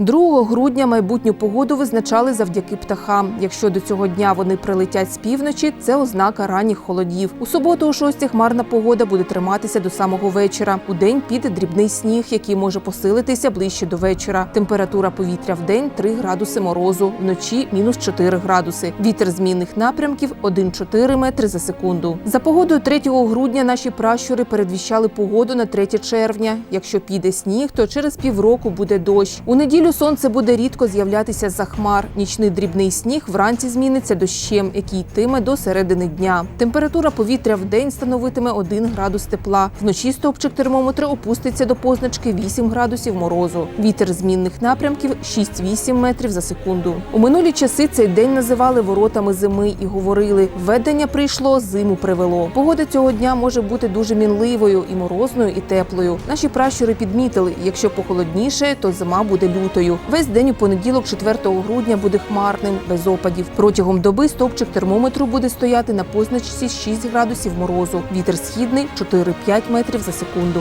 2 грудня майбутню погоду визначали завдяки птахам. Якщо до цього дня вони прилетять з півночі, це ознака ранніх холодів. У суботу о 6 хмарна погода буде триматися до самого вечора. У день піде дрібний сніг, який може посилитися ближче до вечора. Температура повітря в день 3 градуси морозу, вночі мінус 4 градуси. Вітер змінних напрямків 1,4 метри за секунду. За погодою 3 грудня наші пращури передвіщали погоду на 3 червня. Якщо піде сніг, то через півроку буде дощ. У неділю сонце буде рідко з'являтися за хмар. Нічний дрібний сніг вранці зміниться дощем, який йтиме до середини дня. Температура повітря в день становитиме 1 градус тепла. Вночі стопчик термометра опуститься до позначки 8 градусів морозу. Вітер змінних напрямків 6-8 метрів за секунду. У минулі часи цей день називали воротами зими і говорили: введення прийшло, зиму привело. Погода цього дня може бути дуже мінливою і морозною, і теплою. Наші пращури підмітили, якщо похолодніше, то зима буде лютою. Весь день у понеділок, 4 грудня, буде хмарним, без опадів. Протягом доби стовпчик термометру буде стояти на позначці 6 градусів морозу. Вітер східний 4-5 метрів за секунду.